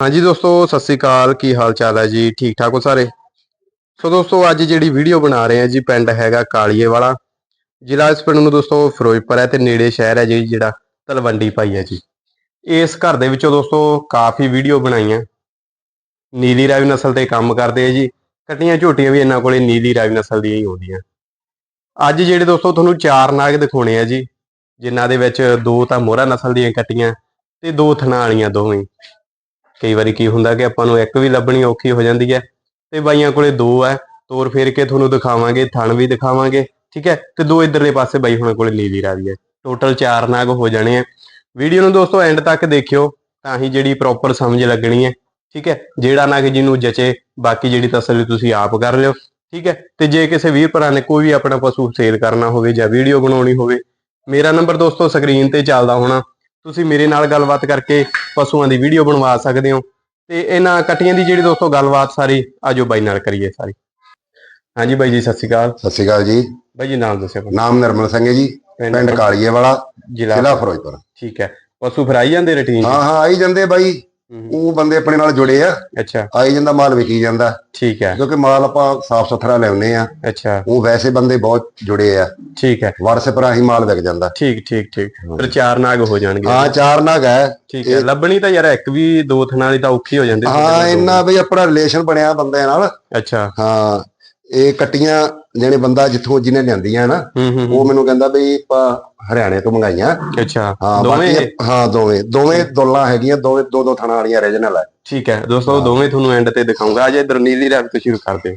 ਹਾਂਜੀ ਦੋਸਤੋ, ਸਤਿ ਸ੍ਰੀ ਅਕਾਲ। ਕੀ ਹਾਲ ਚਾਲ ਹੈ ਜੀ? ਠੀਕ ਠਾਕ ਹੋ ਸਾਰੇ? ਸੋ ਦੋਸਤੋ, ਅੱਜ ਜਿਹੜੀ ਵੀਡੀਓ ਬਣਾ ਰਹੇ ਆ ਜੀ, ਪਿੰਡ ਹੈਗਾ ਕਾਲੀਏ ਵਾਲਾ ਜ਼ਿਲ੍ਹਾ ਇਸ ਪਿੰਡ ਨੂੰ ਦੋਸਤੋ ਫਿਰੋਜ਼ਪੁਰ ਹੈ ਤੇ ਨੇੜੇ ਸ਼ਹਿਰ ਹੈ ਜੀ, ਜਿਹੜਾ ਤਲਵੰਡੀ ਪਾਈ ਹੈ ਜੀ। ਇਸ ਘਰ ਦੇ ਵਿੱਚੋਂ ਦੋਸਤੋ ਕਾਫੀ ਵੀਡੀਓ ਬਣਾਈਆਂ। ਨੀਲੀ ਰਾਵੀ ਨਸਲ ਤੇ ਕੰਮ ਕਰਦੇ ਆ ਜੀ। ਕੱਟੀਆਂ ਝੋਟੀਆਂ ਵੀ ਇਹਨਾਂ ਕੋਲੇ ਨੀਲੀ ਰਾਵੀ ਨਸਲ ਦੀਆਂ ਹੀ ਆਉਂਦੀਆਂ। ਅੱਜ ਜਿਹੜੇ ਦੋਸਤੋ ਤੁਹਾਨੂੰ ਚਾਰ ਨਾਗ ਦਿਖਾਉਣੇ ਆ ਜੀ, ਜਿਨ੍ਹਾਂ ਦੇ ਵਿੱਚ ਦੋ ਤਾਂ ਮੋਹਰਾ ਨਸਲ ਦੀਆਂ ਕੱਟੀਆਂ ਤੇ ਦੋ ਥਣਾ ਵਾਲੀਆਂ ਦੋਵੇਂ। ਕਈ ਵਾਰੀ ਕੀ ਹੁੰਦਾ ਕਿ ਆਪਾਂ ਨੂੰ ਇੱਕ ਵੀ ਲੱਭਣੀ ਔਖੀ ਹੋ ਜਾਂਦੀ ਹੈ ਤੇ ਬਾਈਆਂ ਕੋਲੇ ਦੋ ਹੈ, ਤੋਰ ਫੇਰ ਕੇ ਤੁਹਾਨੂੰ ਦਿਖਾਵਾਂਗੇ, ਥਣ ਵੀ ਦਿਖਾਵਾਂਗੇ, ਠੀਕ ਹੈ? ਤੇ ਦੋ ਇਧਰਲੇ ਪਾਸੇ ਬਾਈ ਹੁਣਾਂ ਕੋਲੇ ਨੀਲੀ ਰਾਵੀ ਹੈ। ਟੋਟਲ 4 ਨਾਗ ਹੋ ਜਾਣੇ ਆ ਵੀਡੀਓ ਨੂੰ ਦੋਸਤੋ ਐਂਡ ਤੱਕ ਦੇਖਿਓ, ਤਾਂ ਹੀ ਜਿਹੜੀ ਪ੍ਰੋਪਰ ਸਮਝ ਲੱਗਣੀ ਹੈ, ਠੀਕ ਹੈ? ਜਿਹੜਾ ਨਾਗ ਜਿਹਨੂੰ ਜਚੇ, ਬਾਕੀ ਜਿਹੜੀ ਤਸੱਲੀ ਤੁਸੀਂ ਆਪ ਕਰ ਲਿਓ, ਠੀਕ ਹੈ? ਤੇ ਜੇ ਕਿਸੇ ਵੀਰ ਭਰਾ ਨੇ ਕੋਈ ਵੀ ਆਪਣਾ ਪਸ਼ੂ ਸੇਲ ਕਰਨਾ ਹੋਵੇ ਜਾਂ ਵੀਡੀਓ ਬਣਾਉਣੀ ਹੋਵੇ, ਮੇਰਾ ਨੰਬਰ ਦੋਸਤੋ ਸਕਰੀਨ ਤੇ ਚੱਲਦਾ ਹੋਣਾ। ਤੁਸੀਂ ਮੇਰੇ ਨਾਲ ਗੱਲਬਾਤ ਕਰਕੇ ਪਸ਼ੂਆਂ ਦੀ ਵੀਡੀਓ ਬਣਵਾ ਸਕਦੇ ਹੋ। ਤੇ ਇਹਨਾਂ ਕਟੀਆਂ ਦੀ ਜਿਹੜੀ ਦੋਸਤੋ ਗੱਲਬਾਤ ਸਾਰੀ ਆਜੋ ਬਾਈ ਨਾਲ ਕਰੀਏ ਸਾਰੀ। ਹਾਂਜੀ ਬਾਈ ਜੀ ਸਤਿ ਸ਼੍ਰੀ ਅਕਾਲ। ਸਤਿ ਸ਼੍ਰੀ ਅਕਾਲ ਜੀ। ਬਾਈ ਜੀ ਨਾਮ ਦੱਸਿਓ ਆਪਣਾ। ਨਾਮ ਨਿਰਮਲ ਸਿੰਘ ਹੈ ਜੀ ਪਿੰਡ ਕਾਲੀਏ ਵਾਲਾ ਜ਼ਿਲ੍ਹਾ ਜ਼ਿਲ੍ਹਾ ਫਿਰੋਜ਼ਪੁਰ। ਠੀਕ ਹੈ। ਪਸ਼ੂ ਫਿਰ ਆਈ ਜਾਂਦੇ ਰੁਟੀਨ ਹਾਂ ਹਾਂ ਆਈ ਜਾਂਦੇ ਬਾਈ। ਉਹ ਬੰਦੇ ਆਪਣੇ ਨਾਲ ਜੁੜੇ ਆ। ਅੱਛਾ। ਆਈ ਜਾਂਦਾ ਮਾਲ ਵਿਕੀ ਜਾਂਦਾ। ਠੀਕ ਹੈ। ਕਿਉਂਕਿ ਮਾਲ ਆਪਾਂ ਸਾਫ਼ ਸੁਥਰਾ ਲਿਆਉਨੇ ਆ। ਅੱਛਾ। ਉਹ ਵੈਸੇ ਬੰਦੇ ਬਹੁਤ ਜੁੜੇ ਆ। ਠੀਕ ਹੈ। WhatsApp ਰਾਹੀਂ ਮਾਲ ਵਿਕ ਜਾਂਦਾ। ਠੀਕ ਠੀਕ ਠੀਕ। ਫਿਰ ਚਾਰ ਨਾਗ ਹੋ ਜਾਣਗੇ। ਹਾਂ ਚਾਰ ਨਗ ਹੈ। ਠੀਕ ਹੈ। ਲੱਭਣੀ ਤਾਂ ਯਾਰ ਇੱਕ ਵੀ ਦੋ ਥਣਾਂ ਦੀ ਤਾਂ ਔਖੀ ਹੋ ਜਾਂਦੀ। ਹਾਂ ਇੰਨਾ ਬਈ ਆਪਣਾ ਰਿਲੇਸ਼ਨ ਬਣਿਆ ਬੰਦੇ ਨਾਲ। ਅੱਛਾ। ਹਾਂ ਇਹ ਕੱਟੀਆਂ ਜਿਹੜੇ ਬੰਦਾ ਜਿੱਥੋਂ ਜਿਹਨੇ ਲਿਆਂਦੀਆਂ ਨਾ ਉਹ ਮੈਨੂੰ ਕਹਿੰਦਾ ਬਈ ਆਪਾਂ ਹਰਿਆਣੇ ਤੋਂ ਮੰਗਾਈਆਂ। ਅੱਛਾ ਹਾਂ ਦੋਵੇਂ? ਬਾਕੀ ਹਾਂ ਦੋਵੇਂ। ਦੋਵੇਂ ਦੁੱਲਾਂ ਹੈਗੀਆਂ ਦੋਵੇਂ ਦੋ ਦੋ ਥਣਾ ਵਾਲੀਆਂ ਰੀਜਨਲ ਹੈ ਠੀਕ ਹੈ ਦੋਸਤੋ ਦੋਵੇਂ ਤੁਹਾਨੂੰ ਐਂਡ ਤੇ ਦਿਖਾਉਂਗਾ। ਅਜੇ ਇਧਰ ਨੀਲੀ ਰਾਵੀ ਤੋਂ ਸ਼ੁਰੂ ਕਰਦੇ।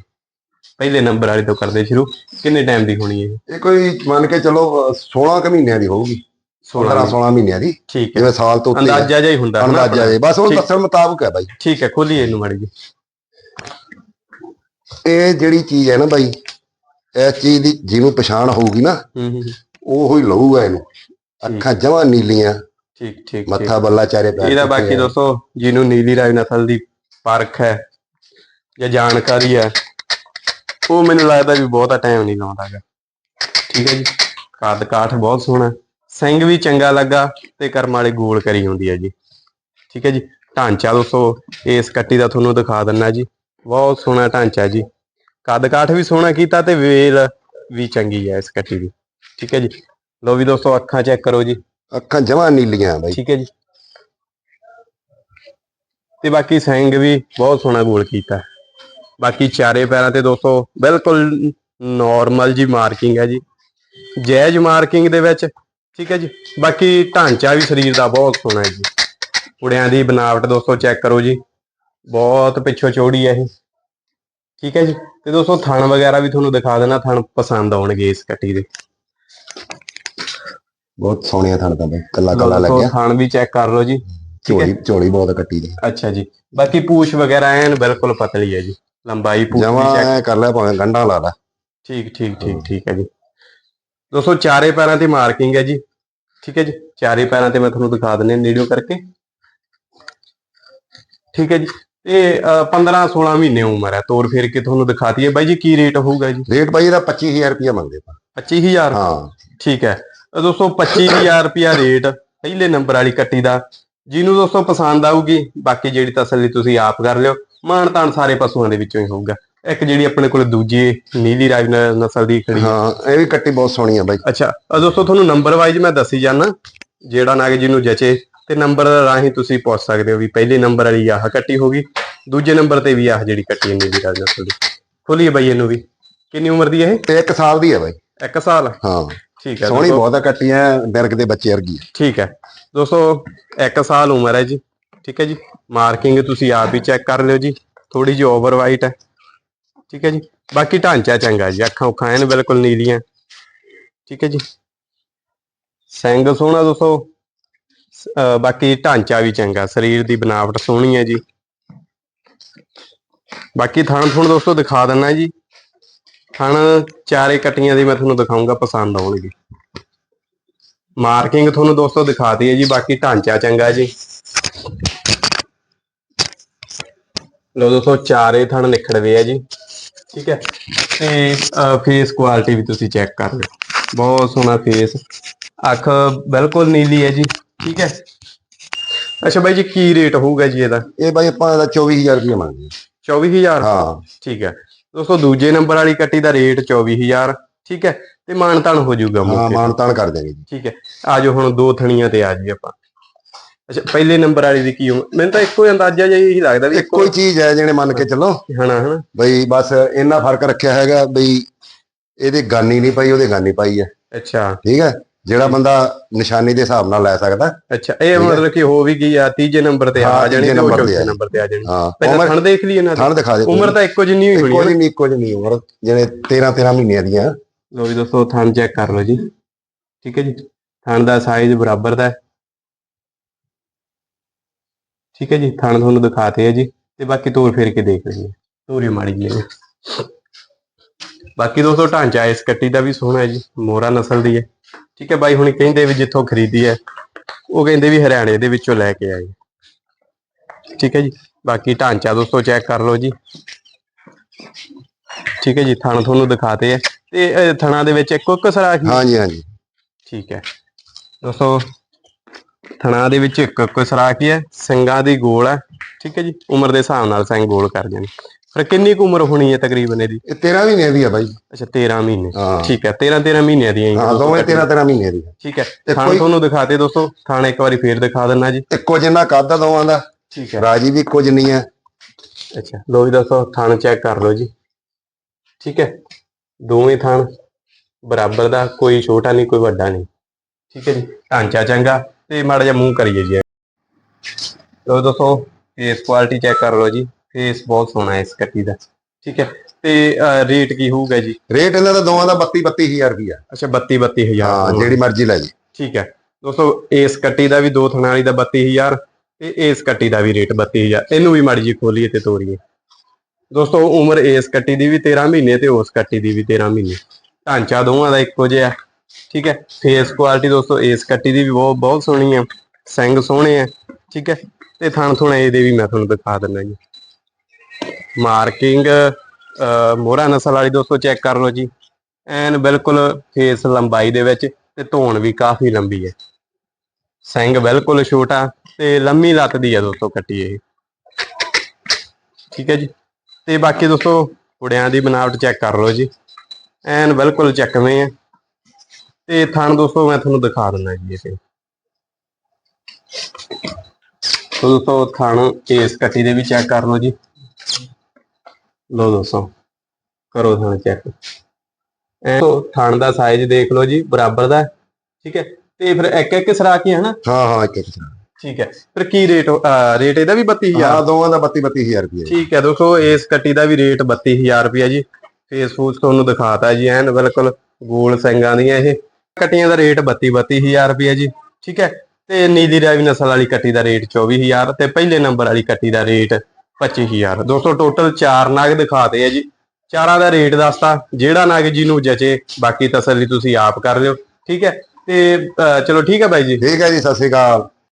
ਪਹਿਲੇ ਨੰਬਰ ਵਾਲੀ ਤੋਂ ਕਰਦੇ ਸ਼ੁਰੂ। ਕਿੰਨੇ ਟਾਈਮ ਦੀ ਹੋਣੀ ਹੈ ਇਹ? ਕੋਈ ਮੰਨ ਕੇ ਚਲੋ ਅਹ 16 ਕੁ ਮਹੀਨਿਆਂ ਦੀ ਹੋਊਗੀ। 16 16 16 ਮਹੀਨਿਆਂ ਦੀ। ਠੀਕ ਹੈ। ਜਿਵੇਂ ਸਾਲ ਤੋਂ ਉੱਤੇ। ਅੰਦਾਜ਼ਾ ਜਿਹਾ ਹੀ ਹੁੰਦਾ ਅੰਦਾਜ਼ਾ ਜੇ ਬਸ ਉਹ। ਦੱਸਣ ਮੁਤਾਬਕ ਹੈ ਬਾਈ। ਠੀਕ ਹੈ ਖੋਲੀਏ ਇਹਨੂੰ ਮਾੜੀ ਜੀ ਇਹ ਜਿਹੜੀ ਚੀਜ਼ ਹੈ ਨਾ ਬਾਈ ਇਸ ਚੀਜ਼ ਦੀ ਜਿਹਨੂੰ ਪਛਾਣ ਹੋਊਗੀ ਨਾ ਹੂੰ ਹੂੰ। ਉਹ ਹੀ ਲਊਗਾ ਇਹਨੂੰ। ਅੱਖਾਂ ਜਮਾਂ ਨੀਲੀਆਂ। ਠੀਕ ਠੀਕ ਮੱਥਾ ਬੱਲਾ ਚਾਰੇ ਪੈਰ ਇਹਦਾ ਬਾਕੀ। ਦੋਸਤੋ ਜਿਹਨੂੰ ਨੀਲੀ ਰਾਵੀ ਨਸਲ ਦੀ ਪਰਖ ਹੈ ਜਾਂ ਜਾਣਕਾਰੀ ਹੈ ਉਹ ਮੈਨੂੰ ਲੱਗਦਾ ਵੀ ਬਹੁਤਾ ਟਾਈਮ ਨਹੀਂ ਲਾਉਂਦਾਗਾ ਠੀਕ ਹੈ ਜੀ? ਕੱਦ ਕਾਠ ਬਹੁਤ ਸੋਹਣਾ। ਸਿੰਘ ਵੀ ਚੰਗਾ ਲੱਗਾ ਤੇ ਕਰਮ ਵਾਲੇ ਗੋਲ ਕਰੀ ਹੁੰਦੀ ਹੈ ਜੀ। ਠੀਕ ਹੈ ਜੀ? ਢਾਂਚਾ ਦੋਸਤੋ ਇਸ ਕੱਟੀ ਦਾ ਤੁਹਾਨੂੰ ਦਿਖਾ ਦਿੰਨਾ ਜੀ। ਬਹੁਤ ਸੋਹਣਾ ਢਾਂਚਾ ਜੀ। ਕੱਦ ਕਾਠ ਵੀ ਸੋਹਣਾ ਕੀਤਾ ਤੇ ਵੇਲ ਵੀ ਚੰਗੀ ਹੈ ਇਸ ਕੱਟੀ ਦੀ। ਠੀਕ ਹੈ ਜੀ। ਲੋ ਵੀ ਦੋਸਤੋ ਅੱਖਾਂ ਚੈੱਕ ਕਰੋ ਜੀ। ਅੱਖਾਂ ਜਮਾਂ ਨੀਲੀਆਂ ਬਾਈ। ਠੀਕ ਹੈ ਜੀ। ਤੇ ਬਾਕੀ ਸਿੰਘ ਵੀ ਬਹੁਤ ਸੋਹਣਾ ਗੋਲ ਕੀਤਾ। ਬਾਕੀ ਚਾਰੇ ਪੈਰਾਂ ਤੇ ਦੋਸਤੋ ਬਿਲਕੁਲ ਨਾਰਮਲ ਜੀ ਮਾਰਕਿੰਗ ਹੈ ਜੀ। ਜਾਇਜ਼ ਮਾਰਕਿੰਗ ਦੇ ਵਿੱਚ ਠੀਕ ਹੈ ਜੀ। ਬਾਕੀ ਢਾਂਚਾ ਵੀ ਸਰੀਰ ਦਾ ਬਹੁਤ ਸੋਹਣਾ ਹੈ ਜੀ। ਕੁੜਿਆਂ ਦੀ ਬਨਾਵਟ ਦੋਸਤੋ ਚੈੱਕ ਕਰੋ ਜੀ। ਬਹੁਤ ਪਿੱਛੋਂ ਚੌੜੀ ਹੈ ਇਹ। ਠੀਕ ਹੈ ਜੀ। ਤੇ ਦੋਸਤੋ ਥਣ ਵਗੈਰਾ ਵੀ ਤੁਹਾਨੂੰ ਦਿਖਾ ਦੇਣਾ ਥਣ ਪਸੰਦ ਆਉਣਗੇ ਇਸ ਕੱਟੀ ਦੇ। ਬਹੁਤ ਸੋਹਣੀਆਂ ਥਣ ਤਾਂ ਬਾਈ ਕੱਲਾ ਕੱਲਾ ਲੱਗਿਆ। ਥਣ ਵੀ ਚੈੱਕ ਕਰ ਲਓ ਜੀ। ਝੋਲੀ ਝੋਲੀ ਬਹੁਤ ਕੱਟੀ ਦੀ ਅੱਛਾ ਜੀ। ਬਾਕੀ ਪੂਛ ਵਗੈਰਾ ਐਨ ਬਿਲਕੁਲ ਪਤਲੀ ਹੈ ਜੀ। ਲੰਬਾਈ ਪੂਛ ਜਮਾਂ ਚੈੱਕ ਕਰ ਲਿਆ ਭਾਵੇਂ ਗੰਢਾ ਲਾ ਲਾ। ਠੀਕ ਠੀਕ ਠੀਕ ਠੀਕ ਹੈ ਜੀ। ਦੋਸਤੋ ਚਾਰੇ ਪੈਰਾਂ ਤੇ ਮਾਰਕਿੰਗ ਹੈ ਜੀ। ਠੀਕ ਹੈ ਜੀ। ਚਾਰੇ ਪੈਰਾਂ ਤੇ ਮੈਂ ਤੁਹਾਨੂੰ ਦਿਖਾ ਦਿੰਨੇ ਨੇੜਿਓ ਕਰਕੇ। ਠੀਕ ਹੈ ਜੀ। ਇਹ 15 16 ਮਹੀਨੇ ਉਮਰ ਹੈ। ਤੋਰ ਫੇਰ ਕੇ ਤੁਹਾਨੂੰ ਦਿਖਾਤੀ ਹੈ ਬਾਈ ਜੀ ਕੀ ਰੇਟ ਹੋਊਗਾ ਜੀ? ਰੇਟ ਬਾਈ ਇਹਦਾ 25000 ਰੁਪਇਆ ਮੰਗਦੇ ਪਾ 25000 ਹਾਂ। ਠੀਕ ਹੈ। ਤਾਂ ਦੋਸਤੋ 25000 ਰੁਪਿਆ ਰੇਟ ਪਹਿਲੇ ਨੰਬਰ ਵਾਲੀ ਕੱਟੀ ਦਾ। ਜਿਹਨੂੰ ਦੋਸਤੋ ਪਸੰਦ ਆਊਗੀ ਬਾਕੀ ਜਿਹੜੀ ਤਸੱਲੀ ਤੁਸੀਂ ਆਪ ਕਰ ਲਿਓ। ਮਾਣ ਤਾਣ ਸਾਰੇ ਪਸ਼ੂਆਂ ਦੇ ਵਿੱਚੋਂ ਹੀ ਹੋਊਗਾ। ਇੱਕ ਜਿਹੜੀ ਆਪਣੇ ਕੋਲ ਦੂਜੀ ਨੀਲੀ ਰਾਜ ਨ- ਨਸਲ ਦੀ ਖੜੀ। ਹੈ ਇਹ ਵੀ ਕੱਟੀ ਬਹੁਤ ਸੋਹਣੀ ਆ ਬਾਈ। ਅੱਛਾ ਦੋਸਤੋ ਤੁਹਾਨੂੰ ਨੰਬਰ ਵਾਈਜ਼ ਮੈਂ ਦੱਸੀ ਜਾਣਾ ਜਿਹੜਾ ਨਾਗ ਜਿਹਨੂੰ ਜਚੇ ਤੇ ਨੰਬਰ ਰਾਹੀਂ ਤੁਸੀਂ ਪੁੱਛ ਸਕਦੇ ਹੋ ਵੀ ਪਹਿਲੇ ਨੰਬਰ ਵਾਲੀ ਆਹ ਕੱਟੀ ਹੋਗੀ ਦੂਜੇ ਨੰਬਰ ਤੇ ਵੀ ਆਹ ਜਿਹੜੀ ਕੱਟੀ ਨੀਲੀ ਰਾਜ ਨਸਲ ਦੀ। ਖੋਲੀਏ ਬਾਈ ਇਹਨੂੰ ਵੀ। ਕਿੰਨੀ ਉਮਰ ਦੀ ਹੈ ਤੇ 1 ਸਾਲ ਦੀ ਹੈ ਬਾਈ। ਇਹ ਇੱਕ ਸਾਲ। ਹਾਂ। ਠੀਕ ਹੈ ਸੋਹਣੀ। ਬਹੁਤ ਆ ਕੱਟੀ ਐ ਬਿਰਗ ਦੇ ਬੱਚੇ ਵਰਗੀ। ਠੀਕ ਹੈ। ਦੋਸਤੋ ਇੱਕ ਸਾਲ ਉਮਰ ਹੈ ਜੀ ਠੀਕ ਹੈ ਜੀ। ਮਾਰਕਿੰਗ ਤੁਸੀਂ ਆਪ ਹੀ ਚੈੱਕ ਕਰ ਲਿਓ ਜੀ ਥੋੜੀ ਜਿਹੀ ਓਵਰ ਵਾਈਟ ਹੈ ਠੀਕ ਹੈ ਜੀ। ਬਾਕੀ ਢਾਂਚਾ ਚੰਗਾ ਜੀ ਅੱਖਾਂ ਉਖਾਂ ਐਨ ਬਿਲਕੁਲ ਨੀਲੀਆਂ ਠੀਕ ਹੈ ਜੀ। ਸਿੰਘ ਸੋਹਣਾ ਦੋਸਤੋ ਬਾਕੀ ਢਾਂਚਾ ਵੀ ਚੰਗਾ ਸਰੀਰ ਦੀ ਬਨਾਵਟ ਸੋਹਣੀ ਹੈ ਜੀ। ਬਾਕੀ ਥਣ ਥੁਣ ਦੋਸਤੋ ਦਿਖਾ ਦਿੰਨਾ ਜੀ ਥਣ ਚਾਰੇ ਕਟੀਆਂ ਦੀ ਮੈਂ ਤੁਹਾਨੂੰ ਦਿਖਾਉਂਗਾ ਪਸੰਦ ਆਉਣਗੇ। ਮਾਰਕਿੰਗ ਤੁਹਾਨੂੰ ਦੋਸਤੋ ਦਿਖਾਤੀ ਹੈ ਜੀ ਬਾਕੀ ਢਾਂਚਾ ਚੰਗਾ ਜੀ। ਲੋ ਦੋਸਤੋ ਚਾਰੇ ਥਣ ਨਿਖੜਵੇ ਆ ਜੀ। ਠੀਕ ਹੈ ਤੇ ਫੇਸ ਕੁਆਲਿਟੀ ਵੀ ਤੁਸੀਂ ਚੈੱਕ ਕਰ ਲਿਓ। ਬਹੁਤ ਸੋਹਣਾ ਫੇਸ ਅੱਖ ਬਿਲਕੁਲ ਨੀਲੀ ਹੈ ਜੀ। ਠੀਕ ਹੈ। ਅੱਛਾ ਬਾਈ ਜੀ ਕੀ ਰੇਟ ਹੋਊਗਾ ਜੀ ਇਹਦਾ? ਇਹ ਬਾਈ ਆਪਾਂ ਦਾ 24000 ਰੁਪਏ ਮੰਗਦੇ 24000 ਹਾਂ। ਠੀਕ ਹੈ। ਦੋਸਤੋ ਦੂਜੇ ਨੰਬਰ ਵਾਲੀ ਕੱਟੀ ਦਾ ਰੇਟ 24000 ਠੀਕ ਹੈ? ਤੇ ਮਾਨਤਾਨ ਹੋ ਜਾਊਗਾ ਹਾਂ ਮੌਕੇ। ਮਾਨਤਾਨ ਕਰ ਦੇਣਗੇ ਜੀ। ਠੀਕ ਹੈ। ਆਜੋ ਹੁਣ ਦੋ ਥਣੀਆਂ ਤੇ ਆ ਜੀ ਆਪਾਂ। ਅੱਛਾ ਪਹਿਲੇ ਨੰਬਰ ਵਾਲੀ ਦੀ ਕੀ ਉਮਰ ਮੈਨੂੰ ਤਾਂ ਇੱਕੋ ਹੀ ਅੰਦਾਜ਼ਾ ਜਿਹਾ ਹੀ ਲੱਗਦਾ ਵੀ ਇੱਕੋ ਹੀ ਚੀਜ਼ ਹੈ ਜਿਹਨੇ ਮੰਨ ਕੇ ਚੱਲੋ। ਹਨਾ ਹਨਾ। ਬਈ ਬਸ ਇੰਨਾ ਫ਼ਰਕ ਰੱਖਿਆ ਹੈਗਾ ਬਈ ਇਹਦੇ ਗਾਨੀ ਨਹੀਂ ਪਾਈ ਉਹਦੇ ਗਾਨੀ ਪਾਈ ਹੈ। ਅੱਛਾ। ਠੀਕ ਹੈ? ਜਿਹੜਾ ਬੰਦਾ ਨਿਸ਼ਾਨੀ ਦੇ ਹਿਸਾਬ ਨਾਲ ਲੈ ਸਕਦਾ। ਅੱਛਾ ਇਹ ਮਤਲਬ ਕਿ ਹੋ ਵੀ ਗਈ ਆ ਤੀਜੇ ਨੰਬਰ ਤੇ ਆ ਜਾਣੀ ਤੀਜੇ ਤੇ ਉਹ ਨੰਬਰ ਤੇ ਚੌਥੇ ਆ। ਨੰਬਰ ਤੇ ਆ ਜਾਣੀ। ਹਾਂ ਪਹਿਲਾਂ ਥਣ ਦੇਖ ਲਈ ਇਹਨਾਂ ਦੀ। ਥਣ ਦਿਖਾ ਦੇ ਉਮਰ ਤਾਂ ਇੱਕੋ ਜਿੰਨੀ ਹੋਈ ਹੋਣੀ ਇੱਕੋ ਜਿਹੀ ਇੱਕੋ ਉਮਰ ਜਿਹੜੇ 13 13 ਮਹੀਨਿਆਂ ਦੀਆਂ। ਲੋ ਵੀ ਦੋਸਤੋ ਥਣ ਚੈੱਕ ਕਰ ਲਓ ਜੀ। ਠੀਕ ਹੈ ਜੀ। ਥਣ ਦਾ ਸਾਈਜ਼ ਬਰਾਬਰ ਦਾ ਹੈ। ਠੀਕ ਹੈ ਜੀ ਥਣ ਤੁਹਾਨੂੰ ਦਿਖਾਤੇ ਹੈ ਜੀ। ਤੇ ਬਾਕੀ ਤੋਰ ਫੇਰ ਕੇ ਦੇਖ ਲਈਏ। ਤੋਰੀ ਮਾੜੀ ਜੀ ਬਾਕੀ ਦੋਸਤੋ ਢਾਂਚਾ ਇਸ ਕੱਟੀ ਦਾ ਵੀ ਸੋਹਣਾ ਹੈ ਜੀ। ਮੋਰਾ ਨਸਲ ਦੀ ਹੈ। ਠੀਕ ਹੈ ਬਾਈ ਹੁਣ ਕਹਿੰਦੇ ਵੀ ਜਿੱਥੋਂ ਖਰੀਦੀ ਹੈ ਉਹ ਕਹਿੰਦੇ ਵੀ ਹਰਿਆਣੇ ਦੇ ਵਿੱਚੋਂ ਲੈ ਕੇ ਆਏ। ਠੀਕ ਹੈ ਜੀ ਬਾਕੀ ਢਾਂਚਾ ਦੋਸਤੋ ਚੈੱਕ ਕਰ ਲਓ ਜੀ। ਠੀਕ ਹੈ ਜੀ ਥਣ ਤੁਹਾਨੂੰ ਦਿਖਾਤੇ ਹੈ ਤੇ ਥਣਾ ਦੇ ਵਿੱਚ ਇੱਕੋ ਇੱਕ ਸਰਾਖ? ਹਾਂਜੀ ਹਾਂਜੀ। ਠੀਕ ਹੈ। ਦੋਸਤੋ ਥਣਾ ਦੇ ਵਿੱਚ ਇੱਕ ਇੱਕ ਸਰਾਖ ਹੀ ਹੈ? ਸਿੰਘਾਂ ਦੀ ਗੋਲ ਹੈ। ਠੀਕ ਹੈ ਜੀ ਉਮਰ ਦੇ ਹਿਸਾਬ ਨਾਲ ਸਿੰਘ ਗੋਲ ਕਰ ਜਾਣ ਫਿਰ ਕਿੰਨੀ ਕੁ ਉਮਰ ਹੋਣੀ ਹੈ ਤਕਰੀਬਨ ਇਹਦੀ? ਇਹ 13 ਮਹੀਨਿਆਂ ਦੀ ਆ ਬਾਈ। ਅੱਛਾ 13 ਮਹੀਨੇ। ਹਾਂ। ਠੀਕ ਹੈ 13 13 ਮਹੀਨਿਆਂ ਦੀਆਂ ਹੀ ਹਾਂ ਦੋਵੇਂ 13 13 ਮਹੀਨਿਆਂ ਦੀ ਠੀਕ ਹੈ ਤੇ ਥਾਣ ਕੋਈ- ਤੁਹਾਨੂੰ ਦਿਖਾਤੇ ਦੋਸਤੋ ਥਾਣ ਇੱਕ ਵਾਰੀ ਫੇਰ ਦਿਖਾ ਦਿੰਨਾ ਜੀ। ਇੱਕੋ ਜਿੰਨਾ ਕੱਦ ਆ ਦੋਵਾਂ ਦਾ। ਠੀਕ ਹੈ। ਰਾਜੀ ਵੀ ਇੱਕੋ ਜਿੰਨੀ ਹੈ ਅੱਛਾ ਲੋ ਜੀ ਦੋਸਤੋ ਥਾਣ ਚੈੱਕ ਕਰ ਲਓ ਜੀ। ਠੀਕ ਹੈ ਦੋਵੇਂ ਥਾਣ ਬਰਾਬਰ ਦਾ ਕੋਈ ਛੋਟਾ ਨਹੀਂ ਕੋਈ ਵੱਡਾ ਨਹੀਂ। ਠੀਕ ਹੈ ਜੀ ਢਾਂਚਾ ਚੰਗਾ ਤੇ ਮਾੜਾ ਜਿਹਾ ਮੂੰਹ ਕਰੀਏ ਜੀ। ਲੋ ਦੋਸਤੋ ਫੇਸ ਕੁਆਲਿਟੀ ਚੈੱਕ ਕਰ ਲਓ ਜੀ। ਫੇਸ ਬਹੁਤ ਸੋਹਣਾ ਹੈ ਇਸ ਕੱਟੀ ਦਾ। ਠੀਕ ਹੈ ਤੇ ਰੇਟ ਕੀ ਹੋਊਗਾ ਜੀ? ਰੇਟ ਇਹਨਾਂ ਦਾ ਦੋਵਾਂ ਦਾ 32 32000 ਰੁਪਇਆ ਅੱਛਾ 32 32000 ਹਾਂ ਜਿਹੜੀ ਮਰਜ਼ੀ ਲੈ ਜੀ ਠੀਕ ਹੈ ਦੋਸਤੋ ਇਸ ਕੱਟੀ ਦਾ ਵੀ ਦੋ ਥਣਾਂ ਵਾਲੀ ਦਾ 32000 ਤੇ ਇਸ ਕੱਟੀ ਦਾ ਵੀ ਰੇਟ 32000 ਇਹਨੂੰ ਵੀ ਮਾੜੀ ਜੀ ਖੋਲੀਏ ਤੇ ਤੋਰੀਏ। ਦੋਸਤੋ ਉਮਰ ਇਸ ਕੱਟੀ ਦੀ ਵੀ 13 ਮਹੀਨੇ ਤੇ ਉਸ ਕੱਟੀ ਦੀ ਵੀ 13 ਮਹੀਨੇ। ਢਾਂਚਾ ਦੋਵਾਂ ਦਾ ਇੱਕੋ ਜਿਹਾ। ਠੀਕ ਹੈ ਫੇਸ ਕੁਆਲਿਟੀ ਦੋਸਤੋ ਇਸ ਕੱਟੀ ਦੀ ਵੀ ਬਹੁਤ ਬਹੁਤ ਸੋਹਣੀ ਹੈ। ਸਿੰਘ ਸੋਹਣੇ ਹੈ। ਠੀਕ ਹੈ ਤੇ ਥਣ ਥੁਣ ਇਹਦੇ ਵੀ ਮੈਂ ਤੁਹਾਨੂੰ ਦਿਖਾ ਦਿੰਦਾ ਜੀ। ਮਾਰਕਿੰਗ ਮੋਹਰਾ ਨਸਲ ਵਾਲੀ ਦੋਸਤੋ ਚੈੱਕ ਕਰ ਲਓ ਜੀ। ਐਨ ਬਿਲਕੁਲ ਫੇਸ ਲੰਬਾਈ ਦੇ ਵਿੱਚ ਤੇ ਧੋਣ ਵੀ ਕਾਫੀ ਲੰਬੀ ਹੈ। ਸਿੰਘ ਬਿਲਕੁਲ ਛੋਟਾ ਤੇ ਲੰਮੀ ਲੱਤ ਦੀ ਹੈ ਦੋਸਤੋ ਕੱਟੀ ਇਹ। ਠੀਕ ਹੈ ਜੀ। ਤੇ ਬਾਕੀ ਦੋਸਤੋ ਕੁੜਿਆਂ ਦੀ ਬਨਾਵਟ ਚੈੱਕ ਕਰ ਲਓ ਜੀ। ਐਨ ਬਿਲਕੁਲ ਚੱਕਵੇਂ ਹੈ। ਤੇ ਥਣ ਦੋਸਤੋ ਮੈਂ ਤੁਹਾਨੂੰ ਦਿਖਾ ਦਿੰਦਾ ਜੀ ਇਹ ਦੋਸਤੋ ਥਣ ਇਸ ਕੱਟੀ ਦੇ ਵੀ ਚੈੱਕ ਕਰ ਲਓ ਜੀ। ਲੋ ਦੋਸਤੋ ਕਰੋ ਥਣ ਚੈੱਕ ਐ ਥਣ ਦਾ ਸਾਈਜ਼ ਦੇਖ ਲਓ ਜੀ ਬਰਾਬਰ ਦਾ ਠੀਕ ਹੈ? ਤੇ ਫਿਰ ਇੱਕ ਇੱਕ ਸਰਾਕ ਹੀ ਹੈ ਨਾ? ਹਾਂ ਹਾਂ ਇੱਕ ਇੱਕ ਠੀਕ ਹੈ। ਫਿਰ ਕੀ ਰੇਟ ਰੇਟ ਇਹਦਾ ਵੀ 32000 ਹਾਂ ਦੋਵਾਂ ਦਾ 32 32000 ਰੁਪਇਆ ਜੀ। ਠੀਕ ਹੈ ਦੋਸਤੋ ਇਸ ਕੱਟੀ ਦਾ ਵੀ ਰੇਟ 32000 ਰੁਪਇਆ ਜੀ। ਫੇਸਬੁੱਕ ਤੁਹਾਨੂੰ ਦਿਖਾਤਾ ਜੀ ਐਨ ਬਿਲਕੁਲ ਗੋਲ ਸਿੰਘਾਂ ਦੀਆਂ ਇਹ। ਕੱਟੀਆਂ ਦਾ ਰੇਟ 32 32000 ਰੁਪਇਆ ਜੀ ਠੀਕ ਹੈ? ਤੇ ਨੀਲੀ ਰਾਵੀ ਨਸਲ ਵਾਲੀ ਕੱਟੀ ਦਾ ਰੇਟ 24000 ਤੇ ਪਹਿਲੇ ਨੰਬਰ ਵਾਲੀ ਕੱਟੀ ਦਾ ਰੇਟ 25000 ਦੋਸਤੋ ਟੋਟਲ 4 ਨਗ ਦਿਖਾਤੇ ਆ ਜੀ। ਚਾਰਾਂ ਦਾ ਰੇਟ ਦੱਸਤਾ। ਜਿਹੜਾ ਨਗ ਜੀ ਨੂੰ ਜਚੇ ਬਾਕੀ ਤਸੱਲੀ ਤੁਸੀਂ ਆਪ ਕਰ ਲਿਓ। ਠੀਕ ਹੈ? ਤੇ ਅਹ, ਚਲੋ ਠੀਕ ਹੈ ਬਾਈ ਜੀ। ਠੀਕ ਹੈ ਜੀ ਸਤਿ ਸ਼੍ਰੀ ਅਕਾਲ।